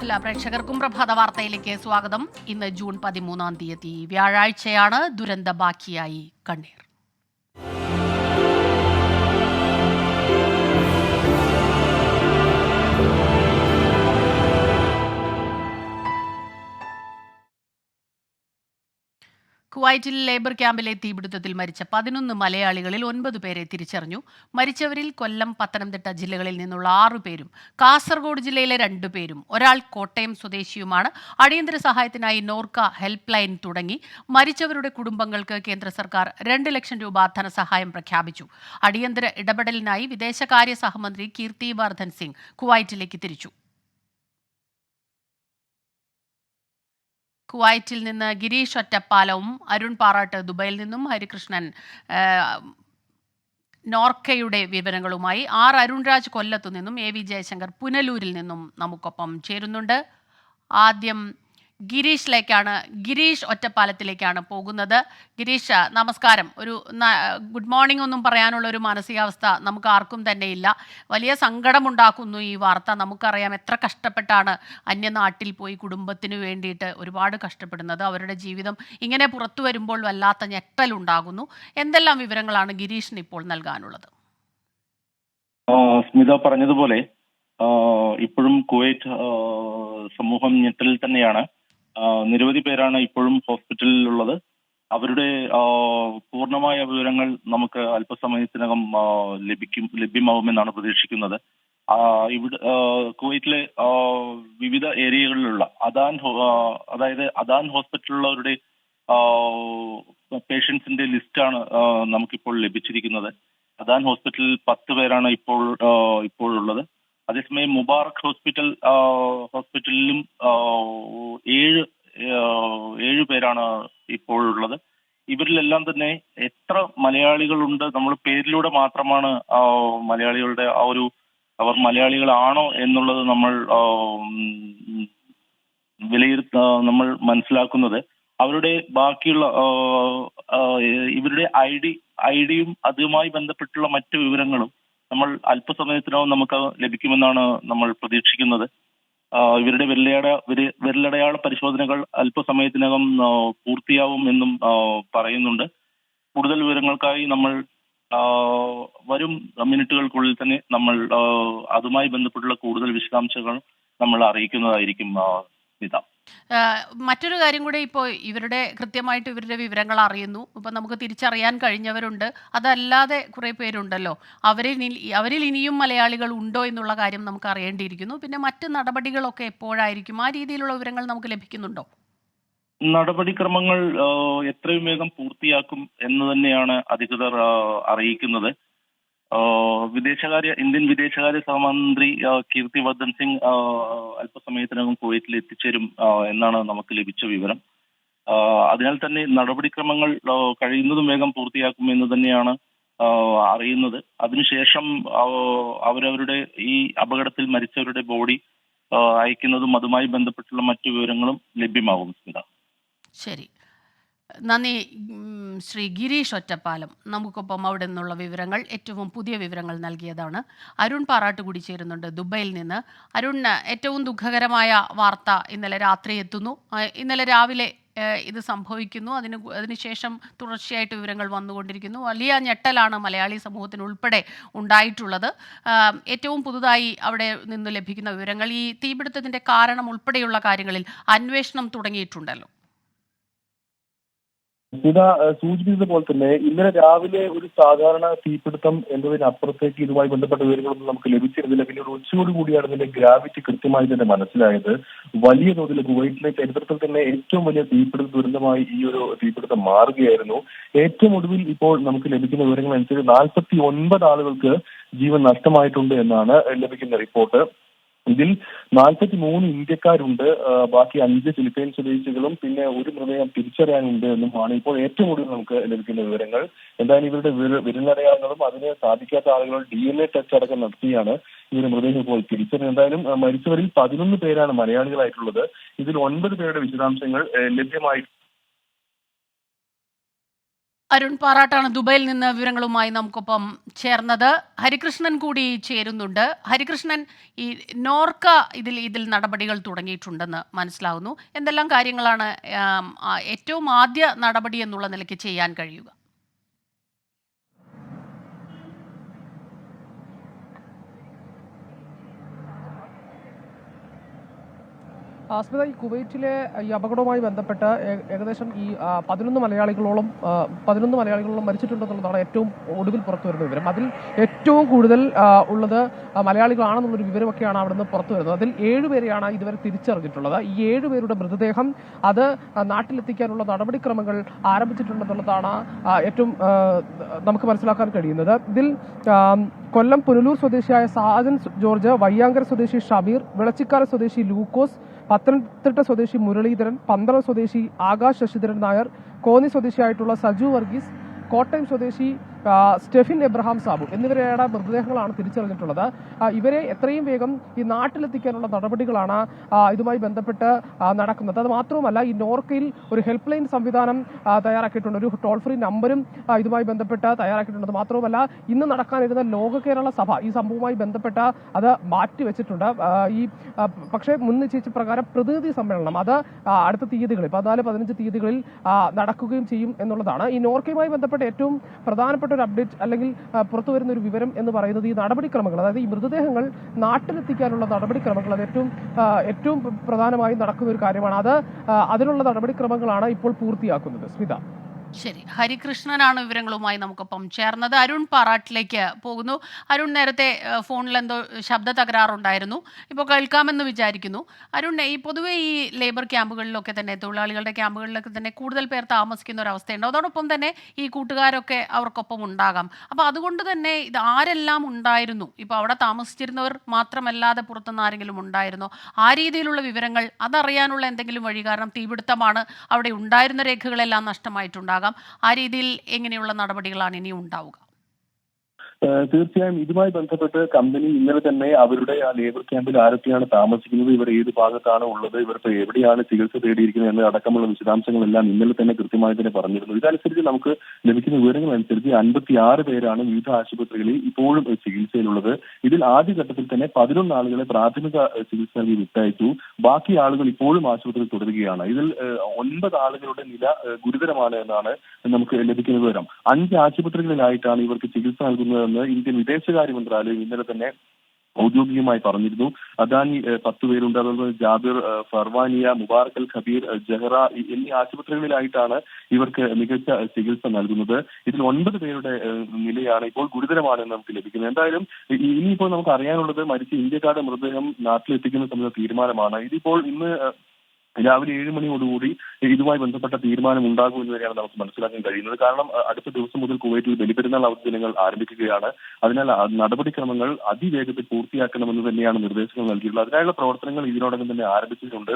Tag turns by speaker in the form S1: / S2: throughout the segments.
S1: എല്ലാ പ്രേക്ഷകർക്കും പ്രഭാത വാർത്തയിലേക്ക് സ്വാഗതം. ഇന്ന് ജൂൺ പതിമൂന്നാം തീയതി വ്യാഴാഴ്ചയാണ് ദുരന്ത ബാക്കിയായി കണ്ണീർ. കുവൈറ്റിൽ ലേബർ ക്യാമ്പിലെ തീപിടുത്തത്തിൽ മരിച്ച പതിനൊന്ന് മലയാളികളിൽ ഒൻപത് പേരെ തിരിച്ചറിഞ്ഞു. മരിച്ചവരിൽ കൊല്ലം പത്തനംതിട്ട ജില്ലകളിൽ നിന്നുള്ള ആറു പേരും കാസർഗോഡ് ജില്ലയിലെ രണ്ടു പേരും. ഒരാൾ കോട്ടയം സ്വദേശിയുമാണ്. അടിയന്തര സഹായത്തിനായി നോർക്ക ഹെൽപ്പ് ലൈൻ തുടങ്ങി. മരിച്ചവരുടെ കുടുംബങ്ങൾക്ക് കേന്ദ്ര സർക്കാർ രണ്ട് ലക്ഷം രൂപ ധനസഹായം പ്രഖ്യാപിച്ചു. അടിയന്തര ഇടപെടലിനായി വിദേശകാര്യ സഹമന്ത്രി കീർത്തി വർദ്ധൻ സിംഗ് കുവൈറ്റിലേക്ക് തിരിച്ചു. കുവൈറ്റിൽ നിന്ന് ഗിരീഷ് ഒറ്റപ്പാലവും അരുൺ പാറാട്ട് ദുബൈയിൽ നിന്നും ഹരികൃഷ്ണൻ നോർക്കയുടെ വിവരങ്ങളുമായി ആർ അരുൺരാജ് കൊല്ലത്തു നിന്നും എ വി ജയശങ്കർ പുനലൂരിൽ നിന്നും നമുക്കൊപ്പം ചേരുന്നുണ്ട്. ആദ്യം ഗിരീഷിലേക്കാണ് ഗിരീഷ് ഒറ്റപ്പാലത്തിലേക്കാണ് പോകുന്നത്. ഗിരീഷ് നമസ്കാരം. ഒരു ഗുഡ് മോർണിംഗ് ഒന്നും പറയാനുള്ള ഒരു മാനസികാവസ്ഥ നമുക്ക് ആർക്കും തന്നെ ഇല്ല വലിയ സങ്കടമുണ്ടാക്കുന്നു ഈ വാർത്ത. നമുക്കറിയാം എത്ര കഷ്ടപ്പെട്ടാണ് അന്യനാട്ടിൽ പോയി കുടുംബത്തിന് വേണ്ടിയിട്ട് ഒരുപാട് കഷ്ടപ്പെടുന്നത്. അവരുടെ ജീവിതം ഇങ്ങനെ പുറത്തു വരുമ്പോൾ വല്ലാത്ത ഞെട്ടലുണ്ടാകുന്നു. എന്തെല്ലാം വിവരങ്ങളാണ് ഗിരീഷിന് ഇപ്പോൾ നൽകാനുള്ളത്?
S2: സ്മിത പറഞ്ഞതുപോലെ ഇപ്പോഴും കുവൈറ്റ് സമൂഹം ഞെട്ടലിൽ തന്നെയാണ്. നിരവധി പേരാണ് ഇപ്പോഴും ഹോസ്പിറ്റലിലുള്ളത്. അവരുടെ പൂർണമായ വിവരങ്ങൾ നമുക്ക് അല്പസമയത്തിനകം ലഭിക്കും ലഭ്യമാവുമെന്നാണ് പ്രതീക്ഷിക്കുന്നത്. ഇവിടെ കുവൈറ്റിലെ വിവിധ ഏരിയകളിലുള്ള അദാൻ അതായത് അദാൻ ഹോസ്പിറ്റലിലുള്ളവരുടെ പേഷ്യൻസിന്റെ ലിസ്റ്റാണ് നമുക്കിപ്പോൾ ലഭിച്ചിരിക്കുന്നത്. അദാൻ ഹോസ്പിറ്റലിൽ പത്ത് പേരാണ് ഇപ്പോൾ ഇപ്പോഴുള്ളത്. അതേസമയം മുബാറക് ഹോസ്പിറ്റൽ ഹോസ്പിറ്റലിലും ഏഴ് ഏഴു പേരാണ് ഇപ്പോഴുള്ളത്. ഇവരിലെല്ലാം തന്നെ എത്ര മലയാളികളുണ്ട് നമ്മൾ പേരിലൂടെ മാത്രമാണ് മലയാളികളുടെ ആ ഒരു അവർ മലയാളികളാണോ എന്നുള്ളത് നമ്മൾ വിലയിരുത്ത നമ്മൾ മനസ്സിലാക്കുന്നത്. അവരുടെ ബാക്കിയുള്ള ഇവരുടെ ഐ ഡി ഐ ഡിയും അതുമായി ബന്ധപ്പെട്ടുള്ള മറ്റു വിവരങ്ങളും നമ്മൾ അല്പസമയത്തിനകം നമുക്ക് ലഭിക്കുമെന്നാണ് നമ്മൾ പ്രതീക്ഷിക്കുന്നത്. ഇവരുടെ വിരലട വിരലടയാള പരിശോധനകൾ അല്പസമയത്തിനകം പൂർത്തിയാവും എന്നും പറയുന്നുണ്ട്. കൂടുതൽ വിവരങ്ങൾക്കായി നമ്മൾ വരും മിനിറ്റുകൾക്കുള്ളിൽ തന്നെ നമ്മൾ അതുമായി ബന്ധപ്പെട്ടുള്ള കൂടുതൽ വിശദാംശങ്ങൾ നമ്മൾ അറിയിക്കുന്നതായിരിക്കും
S1: ആഹ് മറ്റൊരു കാര്യം കൂടെ ഇപ്പോൾ ഇവരുടെ കൃത്യമായിട്ട് ഇവരുടെ വിവരങ്ങൾ അറിയുന്നു. ഇപ്പം നമുക്ക് തിരിച്ചറിയാൻ കഴിഞ്ഞവരുണ്ട്. അതല്ലാതെ കുറേ പേരുണ്ടല്ലോ. അവരിൽ അവരിൽ ഇനിയും മലയാളികൾ ഉണ്ടോ എന്നുള്ള കാര്യം നമുക്ക് അറിയേണ്ടിയിരിക്കുന്നു. പിന്നെ മറ്റ് നടപടികളൊക്കെ എപ്പോഴായിരിക്കും? ആ രീതിയിലുള്ള വിവരങ്ങൾ നമുക്ക് ലഭിക്കുന്നുണ്ടോ?
S2: നടപടിക്രമങ്ങൾ എത്രയും വേഗം പൂർത്തിയാക്കും എന്ന് തന്നെയാണ് അധികൃതർ അറിയിക്കുന്നത്. വിദേശകാര്യ ഇന്ത്യൻ വിദേശകാര്യ സഹമന്ത്രി കീർത്തി വർദ്ധൻ സിംഗ് അല്പസമയത്തിനകം കുവൈറ്റിൽ എത്തിച്ചേരും എന്നാണ് നമുക്ക് ലഭിച്ച വിവരം. അതിനാൽ തന്നെ നടപടിക്രമങ്ങൾ കഴിയുന്നതും വേഗം പൂർത്തിയാക്കുമെന്ന് തന്നെയാണ് അറിയുന്നത്. അതിനുശേഷം അവരവരുടെ ഈ അപകടത്തിൽ മരിച്ചവരുടെ ബോഡി അയക്കുന്നതും അതുമായി ബന്ധപ്പെട്ടുള്ള മറ്റു വിവരങ്ങളും ലഭ്യമാകും സ്മിത
S1: ശരി. നന്ദി ശ്രീ ഗിരീഷ് ഒറ്റപ്പാലം. നമുക്കൊപ്പം അവിടെ നിന്നുള്ള വിവരങ്ങൾ ഏറ്റവും പുതിയ വിവരങ്ങൾ നൽകിയതാണ്. അരുൺ പാറാട്ട് കൂടി ചേരുന്നുണ്ട് ദുബൈയിൽ നിന്ന്. അരുൺ ഏറ്റവും ദുഃഖകരമായ വാർത്ത ഇന്നലെ രാത്രി എത്തുന്നു. ഇന്നലെ രാവിലെ ഇത് സംഭവിക്കുന്നു. അതിന് അതിനുശേഷം തുടർച്ചയായിട്ട് വിവരങ്ങൾ വന്നുകൊണ്ടിരിക്കുന്നു. വലിയ ഞെട്ടലാണ് മലയാളി സമൂഹത്തിന് ഉൾപ്പെടെ ഉണ്ടായിട്ടുള്ളത്. ഏറ്റവും പുതുതായി അവിടെ നിന്ന് ലഭിക്കുന്ന വിവരങ്ങൾ ഈ തീപിടുത്തത്തിന്റെ കാരണം ഉൾപ്പെടെയുള്ള കാര്യങ്ങളിൽ അന്വേഷണം തുടങ്ങിയിട്ടുണ്ടല്ലോ.
S3: ഇത സൂചിപ്പിച്ചത് പോലെ തന്നെ ഇന്നലെ രാവിലെ ഒരു സാധാരണ തീപിടുത്തം എന്നതിനപ്പുറത്തേക്ക് ഇതുമായി ബന്ധപ്പെട്ട വിവരങ്ങളൊന്നും നമുക്ക് ലഭിച്ചിരുന്നില്ല. പിന്നെ ഒരു ഉച്ചയോട് കൂടിയാണ് ഇതിന്റെ ഗ്രാവിറ്റി കൃത്യമായി തന്നെ മനസ്സിലായത്. വലിയ തോതിൽ കുവൈറ്റിലെ ചരിത്രത്തിൽ തന്നെ ഏറ്റവും വലിയ തീപിടുത്ത ദുരന്തമായി ഈ ഒരു തീപിടുത്തം മാറുകയായിരുന്നു. ഏറ്റവും ഒടുവിൽ ഇപ്പോൾ നമുക്ക് ലഭിക്കുന്ന വിവരങ്ങൾ അനുസരിച്ച് നാൽപ്പത്തി ഒൻപത് ആളുകൾക്ക് ജീവൻ നഷ്ടമായിട്ടുണ്ട് എന്നാണ് ലഭിക്കുന്ന റിപ്പോർട്ട്. ഇതിൽ നാൽപ്പത്തി മൂന്ന് ഇന്ത്യക്കാരുണ്ട് ബാക്കി അഞ്ച് ഫിലിപ്പൈൻ സ്വദേശികളും പിന്നെ ഒരു മൃതദേഹം തിരിച്ചറിയാനുണ്ട് എന്നുമാണ് ഇപ്പോൾ ഏറ്റവും കൂടുതൽ നമുക്ക് ലഭിക്കുന്ന വിവരങ്ങൾ. എന്തായാലും ഇവരുടെ വിര- വിരലടയാളങ്ങളും അതിന് സാധിക്കാത്ത ആളുകൾ ഡി എൻ എ ടെസ്റ്റ് അടക്കം നടത്തിയാണ് ഇവരുടെ മൃതദേഹം ഇപ്പോൾ തിരിച്ചറിഞ്ഞത് എന്തായാലും മരിച്ചവരിൽ പതിനൊന്ന് പേരാണ് മലയാളികളായിട്ടുള്ളത്. ഇതിൽ ഒൻപത് പേരുടെ വിശദാംശങ്ങൾ ലഭ്യമായി
S1: അരുൺ പാറാട്ടാണ് ദുബൈയിൽ നിന്ന് വിവരങ്ങളുമായി നമുക്കൊപ്പം ചേർന്നത്. ഹരികൃഷ്ണൻ കൂടി ചേരുന്നുണ്ട്. ഹരികൃഷ്ണൻ ഈ നോർക്ക ഇതിൽ ഇതിൽ നടപടികൾ തുടങ്ങിയിട്ടുണ്ടെന്ന് മനസ്സിലാവുന്നു. എന്തെല്ലാം കാര്യങ്ങളാണ് ഏറ്റവും ആദ്യ നടപടി എന്നുള്ള നിലയ്ക്ക് ചെയ്യാൻ കഴിയുക?
S4: ആ, സ്മിത ഈ കുവൈറ്റിലെ ഈ അപകടവുമായി ബന്ധപ്പെട്ട് ഏകദേശം ഈ പതിനൊന്ന് മലയാളികളോളം പതിനൊന്ന് മലയാളികളോളം മരിച്ചിട്ടുണ്ടെന്നുള്ളതാണ് ഏറ്റവും ഒടുവിൽ പുറത്തു വരുന്ന വിവരം. അതിൽ ഏറ്റവും കൂടുതൽ ഉള്ളത് മലയാളികളാണെന്നുള്ളൊരു വിവരമൊക്കെയാണ് അവിടെ നിന്ന് പുറത്തു വരുന്നത്. അതിൽ ഏഴുപേരെയാണ് ഇതുവരെ തിരിച്ചറിഞ്ഞിട്ടുള്ളത്. ഈ ഏഴുപേരുടെ മൃതദേഹം അത് നാട്ടിലെത്തിക്കാനുള്ള നടപടിക്രമങ്ങൾ ആരംഭിച്ചിട്ടുണ്ടെന്നുള്ളതാണ് ഏറ്റവും നമുക്ക് മനസ്സിലാക്കാൻ കഴിയുന്നത്. ഇതിൽ കൊല്ലം പുനലൂർ സ്വദേശിയായ സാജൻ ജോർജ് വയ്യാങ്കര സ്വദേശി ഷബീർ വിളച്ചിക്കാല സ്വദേശി ലൂക്കോസ് പത്തനംതിട്ട സ്വദേശി മുരളീധരൻ പന്തളം സ്വദേശി ആകാശ് ശശിധരൻ നായർ കോന്നി സ്വദേശിയായിട്ടുള്ള സജു വർഗീസ് കോട്ടയം സ്വദേശി സ്റ്റെഫിൻ എബ്രഹാം സാബു എന്നിവരുടെ മൃതദേഹങ്ങളാണ് തിരിച്ചറിഞ്ഞിട്ടുള്ളത്. ഇവരെ എത്രയും വേഗം ഈ നാട്ടിലെത്തിക്കാനുള്ള നടപടികളാണ് ഇതുമായി ബന്ധപ്പെട്ട് നടക്കുന്നത്. അത് മാത്രവുമല്ല ഈ നോർക്കയിൽ ഒരു ഹെൽപ്പ് ലൈൻ സംവിധാനം തയ്യാറാക്കിയിട്ടുണ്ട്. ഒരു ടോൾ ഫ്രീ നമ്പരും ഇതുമായി ബന്ധപ്പെട്ട് തയ്യാറാക്കിയിട്ടുണ്ട്. മാത്രവുമല്ല ഇന്ന് നടക്കാനിരുന്ന ലോക കേരള സഭ ഈ സംഭവവുമായി ബന്ധപ്പെട്ട് അത് മാറ്റിവെച്ചിട്ടുണ്ട്. ഈ പക്ഷേ മുൻ നിശ്ചയിച്ച പ്രകാരം പ്രതിനിധി സമ്മേളനം അത് അടുത്ത തീയതികളിൽ പതിനാല് പതിനഞ്ച് തീയതികളിൽ നടക്കുകയും ചെയ്യും എന്നുള്ളതാണ്. ഈ നോർക്കയുമായി ബന്ധപ്പെട്ട് ഏറ്റവും പ്രധാനപ്പെട്ട ഒരു അപ്ഡേറ്റ് അല്ലെങ്കിൽ പുറത്തു വരുന്ന ഒരു വിവരം എന്ന് പറയുന്നത് ഈ നടപടിക്രമങ്ങൾ അതായത് ഈ മൃതദേഹങ്ങൾ നാട്ടിലെത്തിക്കാനുള്ള നടപടിക്രമങ്ങൾ അത് ഏറ്റവും ഏറ്റവും പ്രധാനമായും നടക്കുന്ന ഒരു കാര്യമാണ്. അത് അതിനുള്ള നടപടിക്രമങ്ങളാണ് ഇപ്പോൾ പൂർത്തിയാക്കുന്നത്. സ്മിത.
S1: ശരി. ഹരികൃഷ്ണനാണ് വിവരങ്ങളുമായി നമുക്കൊപ്പം ചേർന്നത്. അരുൺ പാറാട്ടിലേക്ക് പോകുന്നു. അരുൺ നേരത്തെ ഫോണിൽ എന്തോ ശബ്ദ തകരാറുണ്ടായിരുന്നു. ഇപ്പോൾ കേൾക്കാമെന്ന് വിചാരിക്കുന്നു. അരുൺ ഈ പൊതുവെ ഈ ലേബർ ക്യാമ്പുകളിലൊക്കെ തന്നെ തൊഴിലാളികളുടെ ക്യാമ്പുകളിലൊക്കെ തന്നെ കൂടുതൽ പേർ താമസിക്കുന്ന ഒരു അവസ്ഥയുണ്ട്. അതോടൊപ്പം തന്നെ ഈ കൂട്ടുകാരൊക്കെ അവർക്കൊപ്പം ഉണ്ടാകാം. അപ്പോൾ അതുകൊണ്ട് തന്നെ ഇത് ആരെല്ലാം ഉണ്ടായിരുന്നു? ഇപ്പോൾ അവിടെ താമസിച്ചിരുന്നവർ മാത്രമല്ലാതെ പുറത്തുനിന്ന് ആരെങ്കിലും ഉണ്ടായിരുന്നോ? ആ രീതിയിലുള്ള വിവരങ്ങൾ അതറിയാനുള്ള എന്തെങ്കിലും വഴി? കാരണം തീപിടുത്തമാണ്. അവിടെ ഉണ്ടായിരുന്ന രേഖകളെല്ലാം നഷ്ടമായിട്ടുണ്ടാകാം. ആ രീതിയിൽ എങ്ങനെയുള്ള നടപടികളാണ് ഇനി ഉണ്ടാവുക?
S3: തീർച്ചയായും ഇതുമായി ബന്ധപ്പെട്ട് കമ്പനി ഇന്നലെ തന്നെ അവരുടെ ആ ലേബർ ക്യാമ്പിൽ ആരൊക്കെയാണ് താമസിക്കുന്നത് ഇവർ ഏത് ഭാഗത്താണ് ഉള്ളത് ഇവർക്ക് എവിടെയാണ് ചികിത്സ തേടിയിരിക്കുന്നത് എന്ന അടക്കമുള്ള വിശദാംശങ്ങളെല്ലാം ഇന്നലെ തന്നെ കൃത്യമായി തന്നെ പറഞ്ഞിരുന്നു. ഇതനുസരിച്ച് നമുക്ക് ലഭിക്കുന്ന വിവരങ്ങൾ അനുസരിച്ച് അൻപത്തി ആറ് പേരാണ് വിവിധ ആശുപത്രികളിൽ ഇപ്പോഴും ചികിത്സയിലുള്ളത്. ഇതിൽ ആദ്യഘട്ടത്തിൽ തന്നെ പതിനൊന്ന് ആളുകളെ പ്രാഥമിക ചികിത്സ നൽകി വിട്ടയച്ചു. ബാക്കി ആളുകൾ ഇപ്പോഴും ആശുപത്രിയിൽ തുടരുകയാണ്. ഇതിൽ ഒൻപത് ആളുകളുടെ നില ഗുരുതരമാണ് എന്നാണ് നമുക്ക് ലഭിക്കുന്ന വിവരം. അഞ്ച് ആശുപത്രികളിലായിട്ടാണ് ഇവർക്ക് ചികിത്സ നൽകുന്നതെന്ന് ഇന്ത്യൻ വിദേശകാര്യ മന്ത്രാലയം ഇന്നലെ തന്നെ ഔദ്യോഗികമായി പറഞ്ഞിരുന്നു. അദാനി പത്ത് പേരുണ്ട്. അതുപോലെ ജാബിർ ഫർവാനിയ മുബാർക്കൽ ഖബീർ ജഹ്റ എന്നീ ആശുപത്രികളിലായിട്ടാണ് ഇവർക്ക് മികച്ച ചികിത്സ നൽകുന്നത്. ഇതിൽ ഒൻപത് പേരുടെ നിലയാണ് ഇപ്പോൾ ഗുരുതരമാണെന്ന് നമുക്ക് ലഭിക്കുന്നത്. എന്തായാലും ഇനിയിപ്പോൾ നമുക്ക് അറിയാനുള്ളത് മരിച്ച ഇന്ത്യക്കാരുടെ മൃതദേഹം നാട്ടിലെത്തിക്കുന്ന സംബന്ധിച്ച തീരുമാനമാണ്. ഇതിപ്പോൾ ഇന്ന് രാവിലെ ഏഴ് മണിയോടുകൂടി ഇതുമായി ബന്ധപ്പെട്ട തീരുമാനം ഉണ്ടാകും എന്ന് തന്നെയാണ് നമുക്ക് മനസ്സിലാക്കാൻ കഴിയുന്നത്. കാരണം അടുത്ത ദിവസം മുതൽ കുവൈറ്റിൽ ബലിപെരുന്നാൾ അവധി ദിനങ്ങൾ ആരംഭിക്കുകയാണ്. അതിനാൽ നടപടിക്രമങ്ങൾ അതിവേഗത്തിൽ പൂർത്തിയാക്കണമെന്ന് തന്നെയാണ് നിർദ്ദേശങ്ങൾ നൽകിയിട്ടുള്ളത്. അതിനായുള്ള പ്രവർത്തനങ്ങൾ ഇതിനോടകം തന്നെ ആരംഭിച്ചിട്ടുണ്ട്.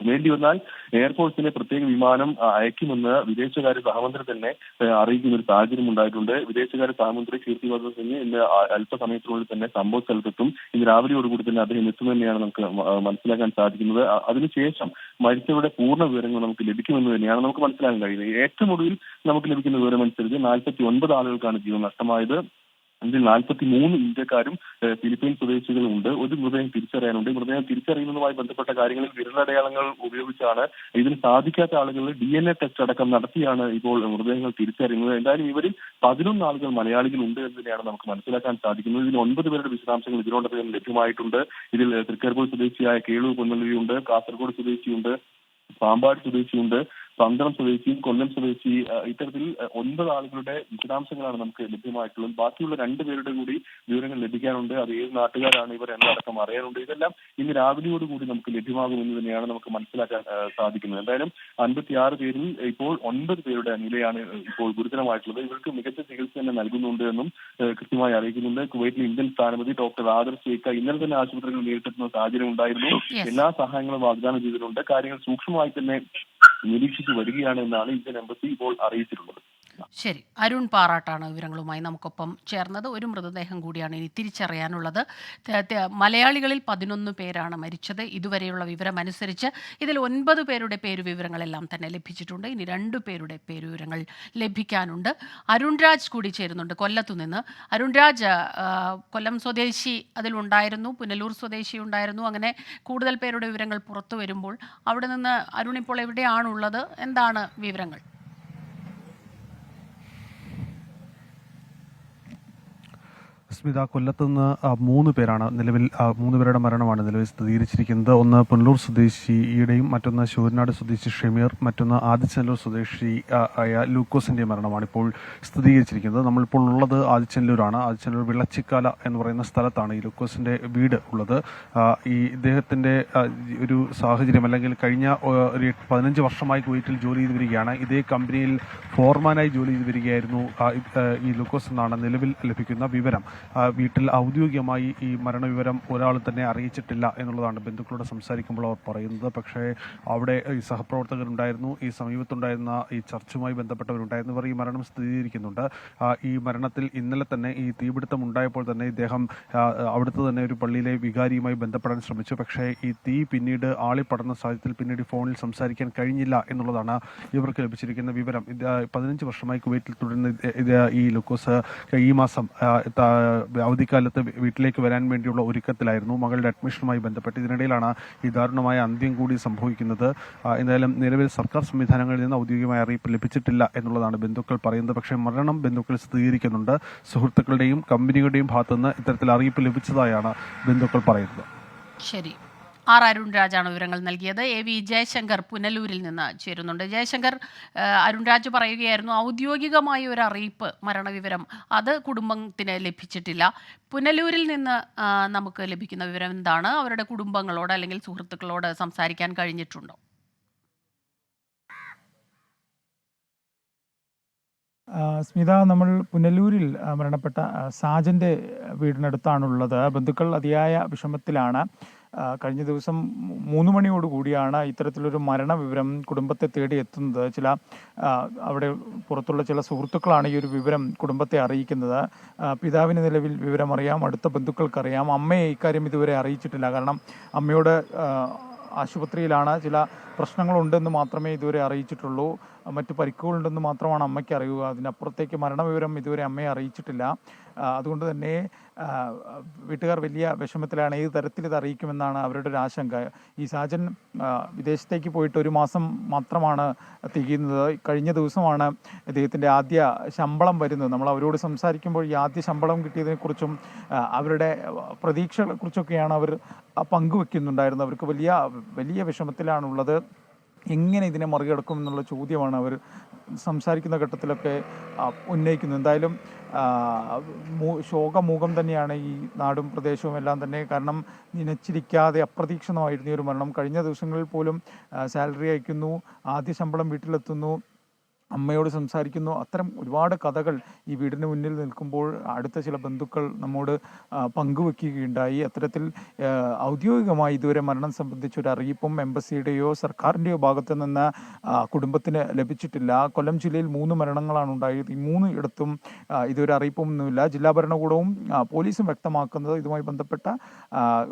S3: വേണ്ടി വന്നാൽ എയർഫോഴ്സിനെ പ്രത്യേക വിമാനം അയക്കുമെന്ന് വിദേശകാര്യ സഹമന്ത്രി തന്നെ അറിയിക്കുന്ന ഒരു സാഹചര്യം ഉണ്ടായിട്ടുണ്ട്. വിദേശകാര്യ സഹമന്ത്രി കീർത്തിവർദ്ധൻ സിംഗ് ഇന്ന് അല്പസമയത്തിനുള്ളിൽ തന്നെ സംഭവ സ്ഥലത്തെത്തും ഇന്ന് രാവിലെയോടുകൂടി തന്നെ അദ്ദേഹം എത്തും തന്നെയാണ് നമുക്ക് മനസ്സിലാക്കാൻ സാധിക്കുന്നത്. അതിനുശേഷം മരിച്ചവരുടെ പൂർണ വിവരങ്ങൾ നമുക്ക് ലഭിക്കുമെന്ന് തന്നെയാണ് നമുക്ക് മനസ്സിലാക്കാൻ കഴിയുന്നത്. ഏറ്റവും ഒടുവിൽ നമുക്ക് ലഭിക്കുന്ന വിവരമനുസരിച്ച് നാൽപ്പത്തി ഒൻപത് ആളുകൾക്കാണ് ജീവൻ നഷ്ടമായത്. ഇതിൽ നാൽപ്പത്തി മൂന്ന് ഇന്ത്യക്കാരും ഫിലിപ്പീൻ സ്വദേശികളും ഉണ്ട് ഒരു മൃതദേഹം തിരിച്ചറിയാനുണ്ട്. മൃതദേഹം തിരിച്ചറിയുന്നതുമായി ബന്ധപ്പെട്ട കാര്യങ്ങളിൽ വിരലടയാളങ്ങൾ ഉപയോഗിച്ചാണ് ഇതിന് സാധിക്കാത്ത ആളുകൾ ഡി എൻ എ ടെസ്റ്റ് അടക്കം നടത്തിയാണ് ഇപ്പോൾ മൃതദേഹങ്ങൾ തിരിച്ചറിയുന്നത്. എന്തായാലും ഇവരിൽ പതിനൊന്ന് ആളുകൾ മലയാളികൾ ഉണ്ട് എന്ന് തന്നെയാണ് നമുക്ക് മനസ്സിലാക്കാൻ സാധിക്കുന്നത്. ഇതിൽ ഒൻപത് പേരുടെ വിശദാംശങ്ങൾ ഇതിനോടകം ലഭ്യമായിട്ടുണ്ട്. ഇതിൽ തൃക്കരിപ്പൂർ സ്വദേശിയായ കേളു പൊന്നല്ലിയുണ്ട് കാസർഗോഡ് സ്വദേശിയുണ്ട് പാമ്പാട് സ്വദേശിയുണ്ട് പന്തളം സ്വദേശിയും കൊല്ലം സ്വദേശി ഇത്തരത്തിൽ ഒൻപത് ആളുകളുടെ വിശദാംശങ്ങളാണ് നമുക്ക് ലഭ്യമായിട്ടുള്ളത്. ബാക്കിയുള്ള രണ്ട് പേരുടെ കൂടി വിവരങ്ങൾ ലഭിക്കാനുണ്ട്. അത് ഏത് നാട്ടുകാരാണ് ഇവർ എന്നടക്കം അറിയാനുണ്ട്. ഇതെല്ലാം ഇന്ന് രാവിലെയോടുകൂടി നമുക്ക് ലഭ്യമാകുമെന്ന് തന്നെയാണ് നമുക്ക് മനസ്സിലാക്കാൻ സാധിക്കുന്നത്. എന്തായാലും അൻപത്തിയാറ് പേരിൽ ഇപ്പോൾ ഒൻപത് പേരുടെ നിലയാണ് ഇപ്പോൾ ഗുരുതരമായിട്ടുള്ളത്. ഇവർക്ക് മികച്ച ചികിത്സ തന്നെ നൽകുന്നുണ്ട് എന്നും കൃത്യമായി അറിയിക്കുന്നുണ്ട്. കുവൈറ്റിലെ ഇന്ത്യൻ സ്ഥാനപതി ഡോക്ടർ ആദർ ഷേഖ ഇന്നലെ തന്നെ ആശുപത്രികൾ നേരിട്ടെത്തുന്ന സാഹചര്യം ഉണ്ടായിരുന്നു. എല്ലാ സഹായങ്ങളും വാഗ്ദാനം ചെയ്തിട്ടുണ്ട്. കാര്യങ്ങൾ സൂക്ഷ്മമായി തന്നെ നിരീക്ഷിച്ചു വരികയാണ് എന്നാണ് ഇന്ത്യൻ എംബസി ഇപ്പോൾ അറിയിച്ചിട്ടുള്ളത്.
S1: ശരി അരുൺ പാറാട്ടാണ് വിവരങ്ങളുമായി നമുക്കൊപ്പം ചേർന്നത്. ഒരു മൃതദേഹം കൂടിയാണ് ഇനി തിരിച്ചറിയാനുള്ളത്. മലയാളികളിൽ പതിനൊന്ന് പേരാണ് മരിച്ചത്. ഇതുവരെയുള്ള വിവരമനുസരിച്ച് ഇതിൽ ഒൻപത് പേരുടെ പേരുവിവരങ്ങളെല്ലാം തന്നെ ലഭിച്ചിട്ടുണ്ട്. ഇനി രണ്ടു പേരുടെ പേരുവിവരങ്ങൾ ലഭിക്കാനുണ്ട്. അരുൺരാജ് കൂടി ചേരുന്നുണ്ട് കൊല്ലത്തു നിന്ന്. അരുൺരാജ് കൊല്ലം സ്വദേശി അതിലുണ്ടായിരുന്നു പുനലൂർ സ്വദേശി ഉണ്ടായിരുന്നു. അങ്ങനെ കൂടുതൽ പേരുടെ വിവരങ്ങൾ പുറത്തു വരുമ്പോൾ അവിടെ നിന്ന് അരുൺ ഇപ്പോൾ എവിടെയാണുള്ളത്? എന്താണ് വിവരങ്ങൾ?
S5: സ്മിത കൊല്ലത്തുനിന്ന് ആ, മൂന്ന് പേരാണ് നിലവിൽ മൂന്ന് പേരുടെ മരണമാണ് നിലവിൽ സ്ഥിരീകരിച്ചിരിക്കുന്നത്. ഒന്ന് പുനലൂർ സ്വദേശിയുടെയും മറ്റൊന്ന് ശൂരനാട് സ്വദേശി ഷെമീർ മറ്റൊന്ന് ആദിച്ചനല്ലൂർ സ്വദേശി ആയ ലൂക്കോസിന്റെ മരണമാണ് ഇപ്പോൾ സ്ഥിരീകരിച്ചിരിക്കുന്നത്. നമ്മളിപ്പോൾ ഉള്ളത് ആദിച്ചനല്ലൂരാണ്. ആദിച്ചനല്ലൂർ വിളച്ചിക്കാല എന്ന് പറയുന്ന സ്ഥലത്താണ് ഈ ലൂക്കോസിന്റെ വീട് ഉള്ളത്. ഈ ഇദ്ദേഹത്തിന്റെ ഒരു സാഹചര്യം അല്ലെങ്കിൽ കഴിഞ്ഞ ഒരു പതിനഞ്ച് വർഷമായി കുവൈറ്റിൽ ജോലി ചെയ്ത് വരികയാണ്. ഇതേ കമ്പനിയിൽ ഫോർമാനായി ജോലി ചെയ്ത് വരികയായിരുന്നു ഈ, ലൂക്കോസ് എന്നാണ് നിലവിൽ ലഭിക്കുന്ന വിവരം. വീട്ടിൽ ഔദ്യോഗികമായി ഈ മരണവിവരം ഒരാൾ തന്നെ അറിയിച്ചിട്ടില്ല എന്നുള്ളതാണ് ബന്ധുക്കളോട് സംസാരിക്കുമ്പോൾ അവർ പറയുന്നത്. പക്ഷേ അവിടെ ഈ സഹപ്രവർത്തകരുണ്ടായിരുന്നു ഈ സമീപത്തുണ്ടായിരുന്ന ഈ ചർച്ചുമായി ബന്ധപ്പെട്ടവരുണ്ടായിരുന്നു. ഇവർ ഈ മരണം സ്ഥിരീകരിക്കുന്നുണ്ട്. ഈ മരണത്തിൽ ഇന്നലെ തന്നെ ഈ തീപിടുത്തം ഉണ്ടായപ്പോൾ തന്നെ ഇദ്ദേഹം അവിടുത്തെ തന്നെ ഒരു പള്ളിയിലെ വികാരിയുമായി ബന്ധപ്പെടാൻ ശ്രമിച്ചു. പക്ഷേ ഈ തീ പിന്നീട് ആളിപ്പടർന്ന സാഹചര്യത്തിൽ പിന്നീട് ഫോണിൽ സംസാരിക്കാൻ കഴിഞ്ഞില്ല എന്നുള്ളതാണ് ഇവർക്ക് ലഭിച്ചിരിക്കുന്ന വിവരം. പതിനഞ്ച് വർഷമായി കുവൈറ്റിൽ തുടരുന്ന ഈ ലുക്കോസ് ഈ മാസം അവധിക്കാലത്ത് വീട്ടിലേക്ക് വരാൻ വേണ്ടിയുള്ള ഒരുക്കത്തിലായിരുന്നു മകളുടെ അഡ്മിഷനുമായി ബന്ധപ്പെട്ട്. ഇതിനിടയിലാണ് ഈ ദാരുണമായ അന്ത്യം കൂടി സംഭവിക്കുന്നത്. എന്തായാലും നിലവിൽ സർക്കാർ സംവിധാനങ്ങളിൽ നിന്ന് ഔദ്യോഗികമായ അറിയിപ്പ് ലഭിച്ചിട്ടില്ല എന്നുള്ളതാണ് ബന്ധുക്കൾ പറയുന്നത്. പക്ഷേ മരണം ബന്ധുക്കൾ സ്ഥിരീകരിക്കുന്നുണ്ട്. സുഹൃത്തുക്കളുടെയും കമ്പനിയുടെയും ഭാഗത്തുനിന്ന് ഇത്തരത്തിൽ അറിയിപ്പ് ലഭിച്ചതായാണ് ബന്ധുക്കൾ പറയുന്നത്.
S1: ശരി. ആർ അരുൺ രാജാണ് വിവരങ്ങൾ നൽകിയത്. എ വി ജയശങ്കർ പുനലൂരിൽ നിന്ന് ചേരുന്നുണ്ട്. ജയശങ്കർ അരുൺ രാജ് പറയുകയായിരുന്നു ഔദ്യോഗികമായ ഒരു അറിയിപ്പ് മരണവിവരം അത് കുടുംബത്തിന് ലഭിച്ചിട്ടില്ല. പുനലൂരിൽ നിന്ന് നമുക്ക് ലഭിക്കുന്ന വിവരം എന്താണ്? അവരുടെ കുടുംബങ്ങളോട് അല്ലെങ്കിൽ സുഹൃത്തുക്കളോട് സംസാരിക്കാൻ കഴിഞ്ഞിട്ടുണ്ടോ?
S6: സ്മിത നമ്മൾ പുനലൂരിൽ മരണപ്പെട്ട സാജന്റെ വീടിനടുത്താണുള്ളത്. ബന്ധുക്കൾ അതിയായ വിഷമത്തിലാണ്. കഴിഞ്ഞ ദിവസം മൂന്ന് മണിയോട് കൂടിയാണ് ഇത്തരത്തിലൊരു മരണവിവരം കുടുംബത്തെ തേടി എത്തുന്നത്. ചില അവിടെ പുറത്തുള്ള ചില സുഹൃത്തുക്കളാണ് ഈ ഒരു വിവരം കുടുംബത്തെ അറിയിക്കുന്നത്. പിതാവിന് നിലവിൽ വിവരം അറിയാം അടുത്ത ബന്ധുക്കൾക്കറിയാം. അമ്മയെ ഇക്കാര്യം ഇതുവരെ അറിയിച്ചിട്ടില്ല. കാരണം അമ്മയോട് ആശുപത്രിയിലാണ് ചില പ്രശ്നങ്ങളുണ്ടെന്ന് മാത്രമേ ഇതുവരെ അറിയിച്ചിട്ടുള്ളൂ. മറ്റു പരിക്കുകളുണ്ടെന്ന് മാത്രമാണ് അമ്മയ്ക്ക് അറിയുക. അതിനപ്പുറത്തേക്ക് മരണവിവരം ഇതുവരെ അമ്മയെ അറിയിച്ചിട്ടില്ല. അതുകൊണ്ട് തന്നെ വീട്ടുകാർ വലിയ വിഷമത്തിലാണ്. ഏത് തരത്തിൽ ഇത് അറിയിക്കുമെന്നാണ് അവരുടെ ഒരു ആശങ്ക. ഈ സാജൻ വിദേശത്തേക്ക് പോയിട്ട് ഒരു മാസം മാത്രമാണ് തികയുന്നത്. കഴിഞ്ഞ ദിവസമാണ് ഇദ്ദേഹത്തിന്റെ ആദ്യ ശമ്പളം വരുന്നത്. നമ്മൾ അവരോട് സംസാരിക്കുമ്പോൾ ഈ ആദ്യ ശമ്പളം കിട്ടിയതിനെക്കുറിച്ചും അവരുടെ പ്രതീക്ഷകളെക്കുറിച്ചൊക്കെയാണ് അവർ പങ്കുവെക്കുന്നുണ്ടായിരുന്നത്. അവർക്ക് വലിയ വലിയ വിഷമത്തിലാണുള്ളത്. എങ്ങനെ ഇതിനെ മറികടക്കും എന്നുള്ള ചോദ്യമാണ് അവർ സംസാരിക്കുന്ന ഘട്ടത്തിലൊക്കെ ഉന്നയിക്കുന്നത്. എന്തായാലും ശോകമൂഖം തന്നെയാണ് ഈ നാടും പ്രദേശവും എല്ലാം തന്നെ. കാരണം നിനച്ചിരിക്കാതെ അപ്രതീക്ഷിതമായിരുന്നു ഈ ഒരു മരണം. കഴിഞ്ഞ ദിവസങ്ങളിൽ പോലും സാലറി അയക്കുന്നു ആദ്യ ശമ്പളം വീട്ടിലെത്തുന്നു. അമ്മയോട് സംസാരിക്കുന്നു. അത്തരം ഒരുപാട് കഥകൾ ഈ വീടിന് മുന്നിൽ നിൽക്കുമ്പോൾ അടുത്ത ചില ബന്ധുക്കൾ നമ്മോട് പങ്കുവെക്കുകയുണ്ടായി. അത്തരത്തിൽ ഔദ്യോഗികമായി ഇതുവരെ മരണം സംബന്ധിച്ച ഒരു അറിയിപ്പും എംബസിയുടെയോ സർക്കാരിന്റെയോ ഭാഗത്തു നിന്ന് കുടുംബത്തിന് ലഭിച്ചിട്ടില്ല. കൊല്ലം ജില്ലയിൽ മൂന്ന് മരണങ്ങളാണ് ഉണ്ടായത്. ഈ മൂന്ന് ഇടത്തും ഇതുവരെ അറിയിപ്പൊന്നുമില്ല. ജില്ലാ ഭരണകൂടവും പോലീസും വ്യക്തമാക്കുന്നത് ഇതുമായി ബന്ധപ്പെട്ട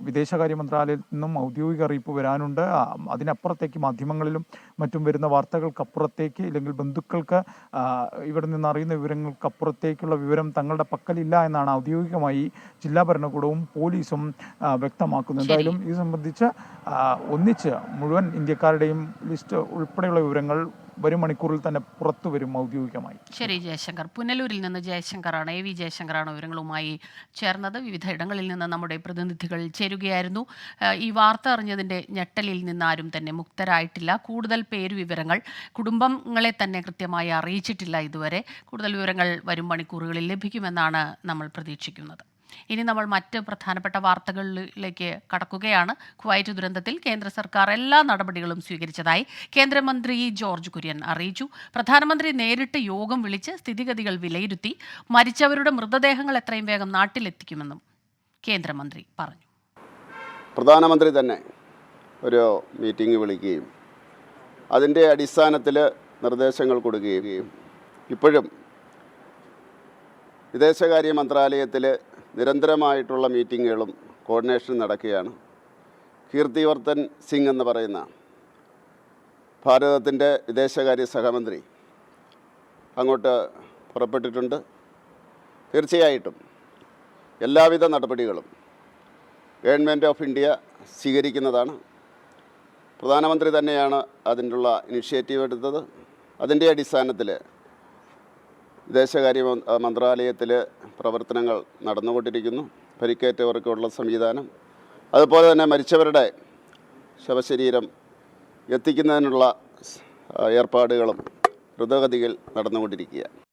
S6: വിദേശകാര്യ മന്ത്രാലയത്തിൽ നിന്നും ഔദ്യോഗിക അറിയിപ്പ് വരാനുണ്ട്. അതിനപ്പുറത്തേക്ക് മാധ്യമങ്ങളിലും മറ്റും വരുന്ന വാർത്തകൾക്കപ്പുറത്തേക്ക് ഇല്ലെങ്കിൽ ബന്ധുക്കൾക്ക് ആ, ഇവിടെ നിന്ന് അറിയുന്ന വിവരങ്ങൾക്കപ്പുറത്തേക്കുള്ള വിവരം തങ്ങളുടെ പക്കലില്ല എന്നാണ് ഔദ്യോഗികമായി ജില്ലാ ഭരണകൂടവും പോലീസും വ്യക്തമാക്കുന്നത്. എന്തായാലും ഇത് സംബന്ധിച്ച് ഒന്നിച്ച് മുഴുവൻ ഇന്ത്യക്കാരുടെയും ലിസ്റ്റ് ഉൾപ്പെടെയുള്ള വിവരങ്ങൾ വരും മണിക്കൂറിൽ തന്നെ പുറത്തു വരും ഔദ്യോഗികമായി.
S1: ശരി ജയശങ്കർ. പുനലൂരിൽ നിന്ന് ജയശങ്കറാണ് എ വി ജയശങ്കറാണ് വിവരങ്ങളുമായി ചേർന്നത്. വിവിധ ഇടങ്ങളിൽ നിന്ന് നമ്മുടെ പ്രതിനിധികൾ ചേരുകയായിരുന്നു. ഈ വാർത്ത അറിഞ്ഞതിന്റെ ഞെട്ടലിൽ നിന്ന് ആരും തന്നെ മുക്തരായിട്ടില്ല. കൂടുതൽ പേര് വിവരങ്ങൾ കുടുംബങ്ങളെ തന്നെ കൃത്യമായി അറിയിച്ചിട്ടില്ല ഇതുവരെ. കൂടുതൽ വിവരങ്ങൾ വരും മണിക്കൂറുകളിൽ ലഭിക്കുമെന്നാണ് നമ്മൾ പ്രതീക്ഷിക്കുന്നത്. ഇനി നമ്മൾ മറ്റ് പ്രധാനപ്പെട്ട വാർത്തകളിലേക്ക് കടക്കുകയാണ്. കുവൈറ്റ് ദുരന്തത്തിൽ കേന്ദ്ര സർക്കാർ എല്ലാ നടപടികളും സ്വീകരിച്ചതായി കേന്ദ്രമന്ത്രി ജോർജ് കുര്യൻ അറിയിച്ചു. പ്രധാനമന്ത്രി നേരിട്ട് യോഗം വിളിച്ച് സ്ഥിതിഗതികൾ വിലയിരുത്തി മരിച്ചവരുടെ മൃതദേഹങ്ങൾ എത്രയും വേഗം നാട്ടിലെത്തിക്കുമെന്നും കേന്ദ്രമന്ത്രി പറഞ്ഞു.
S7: പ്രധാനമന്ത്രി തന്നെ ഒരു മീറ്റിംഗ് വിളിക്കുകയും അതിന്റെ അടിസ്ഥാനത്തിൽ നിർദ്ദേശങ്ങൾ കൊടുക്കുകയും ഇപ്പോഴും വിദേശകാര്യ മന്ത്രാലയത്തിൽ നിരന്തരമായിട്ടുള്ള മീറ്റിങ്ങുകളും കോർഡിനേഷൻ നടക്കുകയാണ്. കീർത്തിവർദ്ധൻ സിംഗ് എന്ന് പറയുന്ന ഭാരതത്തിന്റെ വിദേശകാര്യ സഹമന്ത്രി അങ്ങോട്ട് പുറപ്പെട്ടിട്ടുണ്ട്. തീർച്ചയായിട്ടും എല്ലാവിധ നടപടികളും ഗവൺമെന്റ് ഓഫ് ഇന്ത്യ സ്വീകരിക്കുന്നതാണ്. പ്രധാനമന്ത്രി തന്നെയാണ് അതിനുള്ള ഇനിഷ്യേറ്റീവ് എടുത്തത്. അതിന്റെ അടിസ്ഥാനത്തിൽ വിദേശകാര്യ മന്ത്രാലയത്തിൽ പ്രവർത്തനങ്ങൾ നടന്നുകൊണ്ടിരിക്കുന്നു. പരിക്കേറ്റവർക്കുള്ള സംവിധാനം. അതുപോലെ തന്നെ മരിച്ചവരുടെ ശവശരീരം എത്തിക്കുന്നതിനുള്ള ഏർപ്പാടുകളും ദ്രുതഗതിയിൽ നടന്നുകൊണ്ടിരിക്കുകയാണ്.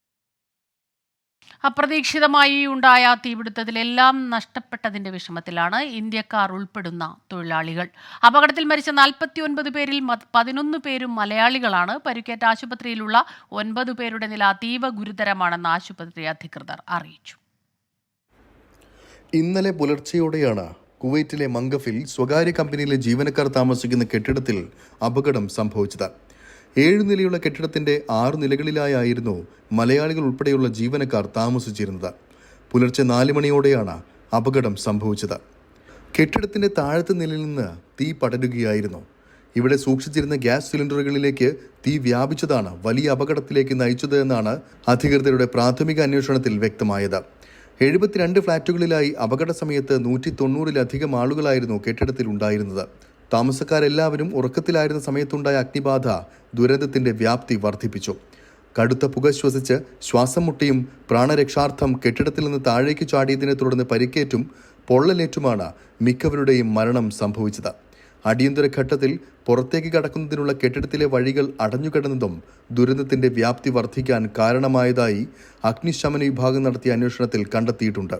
S1: അപ്രതീക്ഷിതമായി ഉണ്ടായ തീപിടുത്തത്തിലെല്ലാം നഷ്ടപ്പെട്ടതിന്റെ വിഷമത്തിലാണ് ഇന്ത്യക്കാർ ഉൾപ്പെടുന്ന തൊഴിലാളികൾ. അപകടത്തിൽ മരിച്ച നാൽപ്പത്തി ഒൻപത് പേരിൽ പതിനൊന്ന് പേരും മലയാളികളാണ്. പരിക്കേറ്റ ആശുപത്രിയിലുള്ള ഒൻപത് പേരുടെ നില അതീവ ഗുരുതരമാണെന്ന് ആശുപത്രി അധികൃതർ അറിയിച്ചു.
S8: ഇന്നലെ പുലർച്ചെയോടെയാണ് കുവൈറ്റിലെ മംഗഫിൽ സ്വകാര്യ കമ്പനിയിലെ ജീവനക്കാർ താമസിക്കുന്ന കെട്ടിടത്തിൽ അപകടം സംഭവിച്ചത്. ഏഴ് നിലയുള്ള കെട്ടിടത്തിന്റെ ആറ് നിലകളിലായിരുന്നു മലയാളികൾ ഉൾപ്പെടെയുള്ള ജീവനക്കാർ താമസിച്ചിരുന്നത്. പുലർച്ചെ നാല് മണിയോടെയാണ് അപകടം സംഭവിച്ചത്. കെട്ടിടത്തിന്റെ താഴത്തെ നിലയിൽ നിന്ന് തീ പടരുകയായിരുന്നു. ഇവിടെ സൂക്ഷിച്ചിരുന്ന ഗ്യാസ് സിലിണ്ടറുകളിലേക്ക് തീ വ്യാപിച്ചതാണ് വലിയ അപകടത്തിലേക്ക് നയിച്ചത് എന്നാണ് അധികൃതരുടെ പ്രാഥമിക അന്വേഷണത്തിൽ വ്യക്തമായത്. എഴുപത്തിരണ്ട് ഫ്ളാറ്റുകളിലായി അപകട സമയത്ത് നൂറ്റി തൊണ്ണൂറിലധികം ആളുകളായിരുന്നു കെട്ടിടത്തിൽ ഉണ്ടായിരുന്നത്. താമസക്കാരെല്ലാവരും ഉറക്കത്തിലായിരുന്ന സമയത്തുണ്ടായ അഗ്നിബാധ ദുരന്തത്തിന്റെ വ്യാപ്തി വർദ്ധിപ്പിച്ചു. കടുത്ത പുക ശ്വസിച്ച് ശ്വാസം മുട്ടിയും പ്രാണരക്ഷാർത്ഥം കെട്ടിടത്തിൽ നിന്ന് താഴേക്ക് ചാടിയതിനെ തുടർന്ന് പരിക്കേറ്റും പൊള്ളലേറ്റുമാണ് മിക്കവരുടെയും മരണം സംഭവിച്ചത്. അടിയന്തര ഘട്ടത്തിൽ പുറത്തേക്ക് കടക്കുന്നതിനുള്ള കെട്ടിടത്തിലെ വഴികൾ അടഞ്ഞുകിടന്നതും ദുരന്തത്തിന്റെ വ്യാപ്തി വർദ്ധിക്കാൻ കാരണമായതായി അഗ്നിശമന വിഭാഗം നടത്തിയ അന്വേഷണത്തിൽ കണ്ടെത്തിയിട്ടുണ്ട്.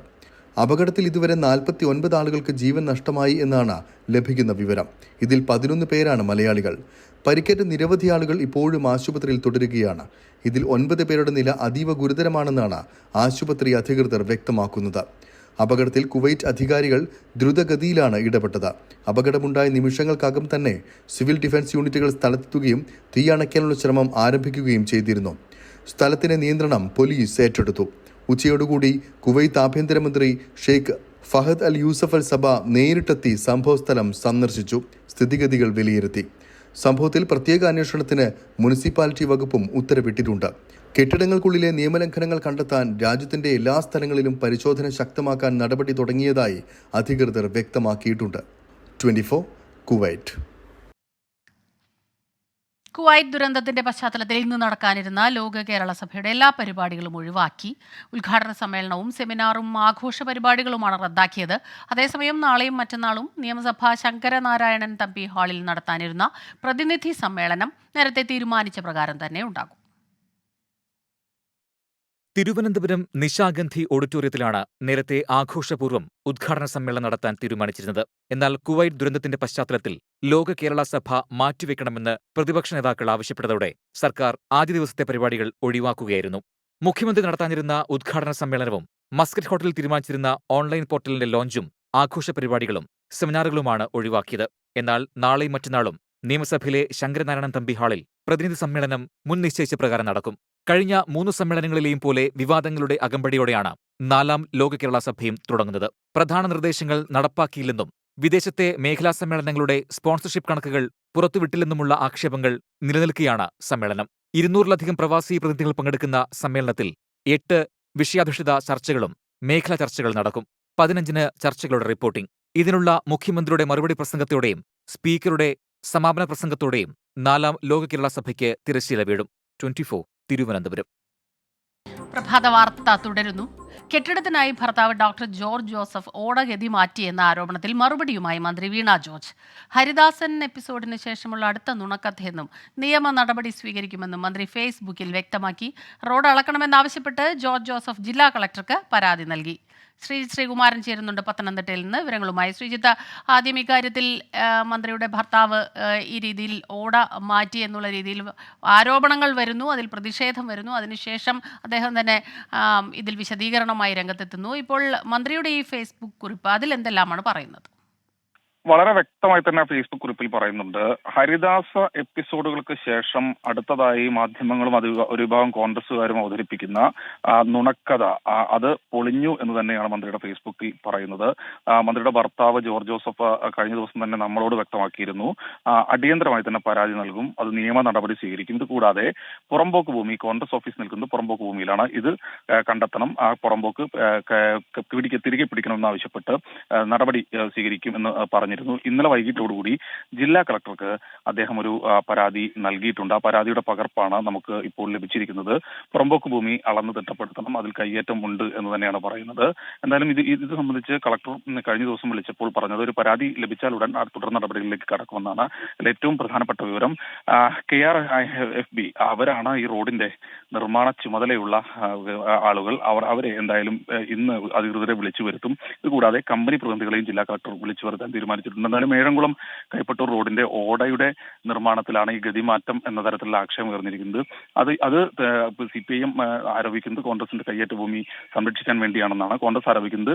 S8: അപകടത്തിൽ ഇതുവരെ നാൽപ്പത്തി ഒൻപത് ആളുകൾക്ക് ജീവൻ നഷ്ടമായി എന്നാണ് ലഭിക്കുന്ന വിവരം. ഇതിൽ പതിനൊന്ന് പേരാണ് മലയാളികൾ. പരിക്കേറ്റ നിരവധി ആളുകൾ ഇപ്പോഴും ആശുപത്രിയിൽ തുടരുകയാണ്. ഇതിൽ ഒൻപത് പേരുടെ നില അതീവ ഗുരുതരമാണെന്നാണ് ആശുപത്രി അധികൃതർ വ്യക്തമാക്കുന്നത്. അപകടത്തിൽ കുവൈറ്റ് അധികാരികൾ ദ്രുതഗതിയിലാണ് ഇടപെട്ടത്. അപകടമുണ്ടായ നിമിഷങ്ങൾക്കകം തന്നെ സിവിൽ ഡിഫൻസ് യൂണിറ്റുകൾ സ്ഥലത്തെത്തുകയും തീയണയ്ക്കാനുള്ള ശ്രമം ആരംഭിക്കുകയും ചെയ്തിരുന്നു. സ്ഥലത്തിന്റെ നിയന്ത്രണം പോലീസ് ഏറ്റെടുത്തു. ഉച്ചയോടുകൂടി കുവൈത്ത് ആഭ്യന്തരമന്ത്രി ഷെയ്ഖ് ഫഹദ് അൽ യൂസഫ് അൽ സബ നേരിട്ടെത്തി സംഭവസ്ഥലം സന്ദർശിച്ചു. സ്ഥിതിഗതികൾ വിലയിരുത്തി. സംഭവത്തിൽ പ്രത്യേക അന്വേഷണത്തിന് മുനിസിപ്പാലിറ്റി വകുപ്പും ഉത്തരവിട്ടിട്ടുണ്ട്. കെട്ടിടങ്ങൾക്കുള്ളിലെ നിയമലംഘനങ്ങൾ കണ്ടെത്താൻ രാജ്യത്തിന്റെ എല്ലാ സ്ഥലങ്ങളിലും പരിശോധന ശക്തമാക്കാൻ നടപടി തുടങ്ങിയതായി അധികൃതർ വ്യക്തമാക്കിയിട്ടുണ്ട്. Twenty Kuwait.
S1: കുവൈറ്റ് ദുരന്തത്തിന്റെ പശ്ചാത്തലത്തിൽ ഇന്ന് നടക്കാനിരുന്ന ലോക കേരള സഭയുടെ എല്ലാ പരിപാടികളും ഒഴിവാക്കി. ഉദ്ഘാടന സമ്മേളനവും സെമിനാറും ആഘോഷ പരിപാടികളുമാണ് റദ്ദാക്കിയത്. അതേസമയം നാളെയും മറ്റന്നാളും നിയമസഭ ശങ്കരനാരായണൻ തമ്പി ഹാളിൽ നടത്താനിരുന്ന പ്രതിനിധി സമ്മേളനം നേരത്തെ തീരുമാനിച്ച പ്രകാരം തന്നെ ഉണ്ടാകും.
S9: തിരുവനന്തപുരം നിശാഗന്ധി ഓഡിറ്റോറിയത്തിലാണ് നേരത്തെ ആഘോഷപൂർവം ഉദ്ഘാടന സമ്മേളനം നടത്താൻ തീരുമാനിച്ചിരുന്നത്. എന്നാൽ കുവൈറ്റ് ദുരന്തത്തിന്റെ പശ്ചാത്തലത്തിൽ ലോക കേരള സഭ മാറ്റിവെക്കണമെന്ന് പ്രതിപക്ഷ നേതാക്കൾ ആവശ്യപ്പെട്ടതോടെ സർക്കാർ ആദ്യ ദിവസത്തെ പരിപാടികൾ ഒഴിവാക്കുകയായിരുന്നു. മുഖ്യമന്ത്രി നടത്താനിരുന്ന ഉദ്ഘാടന സമ്മേളനവും മസ്കറ്റ് ഹോട്ടലിൽ തീരുമാനിച്ചിരുന്ന ഓൺലൈൻ പോർട്ടലിന്റെ ലോഞ്ചും ആഘോഷ പരിപാടികളും സെമിനാറുകളുമാണ് ഒഴിവാക്കിയത്. എന്നാൽ നാളെയും മറ്റന്നാളും നിയമസഭയിലെ ശങ്കരനാരായണൻ തമ്പി ഹാളിൽ പ്രതിനിധി സമ്മേളനം മുൻ നിശ്ചയിച്ച പ്രകാരം നടക്കും. കഴിഞ്ഞ മൂന്ന് സമ്മേളനങ്ങളിലെയും പോലെ വിവാദങ്ങളുടെ അകമ്പടിയോടെയാണ് നാലാം ലോക കേരള സഭയും തുടങ്ങുന്നത്. പ്രധാന നിർദ്ദേശങ്ങൾ നടപ്പാക്കിയില്ലെന്നും വിദേശത്തെ മേഖലാ സമ്മേളനങ്ങളുടെ സ്പോൺസർഷിപ്പ് കണക്കുകൾ പുറത്തുവിട്ടില്ലെന്നുമുള്ള ആക്ഷേപങ്ങൾ നിലനിൽക്കുകയാണ് സമ്മേളനം. ഇരുന്നൂറിലധികം പ്രവാസി പ്രതിനിധികൾ പങ്കെടുക്കുന്ന സമ്മേളനത്തിൽ എട്ട് വിഷയാധിഷ്ഠിത ചർച്ചകളും മേഖലാ ചർച്ചകൾ നടക്കും. പതിനഞ്ചിന് ചർച്ചകളുടെ റിപ്പോർട്ടിംഗ്. ഇതിനുള്ള മുഖ്യമന്ത്രിയുടെ മറുപടി പ്രസംഗത്തോടെയും സ്പീക്കറുടെ സമാപന പ്രസംഗത്തോടെയും നാലാം ലോക കേരള സഭയ്ക്ക് തിരശ്ശീല വീഴും. ട്വന്റി തിരുവനന്തപുരം.
S1: പ്രഭാത വാർത്ത തുടരുന്നു. കെട്ടിടത്തിനായി ഭർത്താവ് ഡോക്ടർ ജോർജ് ജോസഫ് ഓടഗതി മാറ്റിയെന്ന ആരോപണത്തിൽ മറുപടിയുമായി മന്ത്രി വീണ ജോർജ്. ഹരിദാസൻ എപ്പിസോഡിന് ശേഷമുള്ള അടുത്ത നുണക്കഥയെന്നും നിയമ നടപടി സ്വീകരിക്കുമെന്നും മന്ത്രി ഫേസ്ബുക്കിൽ വ്യക്തമാക്കി. റോഡ് അളക്കണമെന്നാവശ്യപ്പെട്ട് ജോർജ് ജോസഫ് ജില്ലാ കളക്ടർക്ക് പരാതി നൽകി. ശ്രീ ശ്രീകുമാരൻ ചേരുന്നുണ്ട് പത്തനംതിട്ടയിൽ നിന്ന് വിവരങ്ങളുമായി. ശ്രീജിത്ത് ആദ്യം ഇക്കാര്യത്തിൽ മന്ത്രിയുടെ ഭർത്താവ് ഈ രീതിയിൽ ഓട മാറ്റി എന്നുള്ള രീതിയിൽ ആരോപണങ്ങൾ വരുന്നു അതിൽ പ്രതിഷേധം വരുന്നു. അതിനുശേഷം അദ്ദേഹം തന്നെ ഇതിൽ ഇതിൽ വിശദീകരണമായി രംഗത്തെത്തുന്നു. ഇപ്പോൾ മന്ത്രിയുടെ ഈ ഫേസ്ബുക്ക് കുറിപ്പ് അതിൽ എന്തെല്ലാമാണ് പറയുന്നത്?
S10: വളരെ വ്യക്തമായി തന്നെ ഫേസ്ബുക്ക് കുറിപ്പിൽ പറയുന്നുണ്ട്. ഹരിദാസ എപ്പിസോഡുകൾക്ക് ശേഷം അടുത്തതായി മാധ്യമങ്ങളും അത് ഒരു വിഭാഗം കോൺഗ്രസുകാരും അവതരിപ്പിക്കുന്ന നുണക്കഥ അത് പൊളിഞ്ഞു എന്ന് തന്നെയാണ് മന്ത്രിയുടെ ഫേസ്ബുക്കിൽ പറയുന്നത്. മന്ത്രിയുടെ ഭർത്താവ് ജോർജ് ജോസഫ് കഴിഞ്ഞ ദിവസം തന്നെ നമ്മളോട് വ്യക്തമാക്കിയിരുന്നു. അടിയന്തരമായി തന്നെ പരാതി നൽകും. അത് നിയമ നടപടി സ്വീകരിക്കും. ഇത് കൂടാതെ പുറമ്പോക്ക് ഭൂമി കോൺഗ്രസ് ഓഫീസ് നിൽക്കുന്നത് പുറമ്പോക്ക് ഭൂമിയിലാണ് ഇത് കണ്ടെത്തണം. ആ പുറമ്പോക്ക് പിടിക്ക് തിരികെ പിടിക്കണമെന്ന് ആവശ്യപ്പെട്ട് നടപടി സ്വീകരിക്കും എന്ന് ആ, പറഞ്ഞിരുന്നു. ഇന്നലെ വൈകിട്ടോടുകൂടി ജില്ലാ കളക്ടർക്ക് അദ്ദേഹം ഒരു പരാതി നൽകിയിട്ടുണ്ട്. ആ പരാതിയുടെ പകർപ്പാണ് നമുക്ക് ഇപ്പോൾ ലഭിച്ചിരിക്കുന്നത്. പുറമ്പോക്ക് ഭൂമി അളന്ന് തിട്ടപ്പെടുത്തണം അതിൽ കയ്യേറ്റം ഉണ്ട് എന്ന് തന്നെയാണ് പറയുന്നത്. എന്തായാലും ഇത് ഇത് സംബന്ധിച്ച് കളക്ടർ കഴിഞ്ഞ ദിവസം വിളിച്ചപ്പോൾ പറഞ്ഞത് ഒരു പരാതി ലഭിച്ചാൽ ഉടൻ തുടർ നടപടികളിലേക്ക് കടക്കുമെന്നാണ്. ഏറ്റവും പ്രധാനപ്പെട്ട വിവരം കെ ആർ എഫ് ബി അവരാണ് ഈ റോഡിന്റെ നിർമ്മാണ ചുമതലയുള്ള ആളുകൾ. അവർ അവരെ എന്തായാലും ഇന്ന് അധികൃതരെ വിളിച്ചു വരുത്തും. ഇതുകൂടാതെ കമ്പനി പ്രതിനിധികളെയും ജില്ലാ കളക്ടർ വിളിച്ചു വരുത്താൻ തീരുമാനിച്ചിട്ടുണ്ട് എന്നാലും ഏഴംകുളം കൈപ്പട്ടൂർ റോഡിന്റെ ഓടയുടെ നിർമ്മാണത്തിലാണ് ഈ ഗതിമാറ്റം എന്ന തരത്തിലുള്ള ആക്ഷേപം ഉയർന്നിരിക്കുന്നത്. അത് അത് സി പി ഐ എം ആരോപിക്കുന്നത് കോൺഗ്രസിന്റെ കയ്യേറ്റ ഭൂമി സംരക്ഷിക്കാൻ വേണ്ടിയാണെന്നാണ്. കോൺഗ്രസ് ആരോപിക്കുന്നത്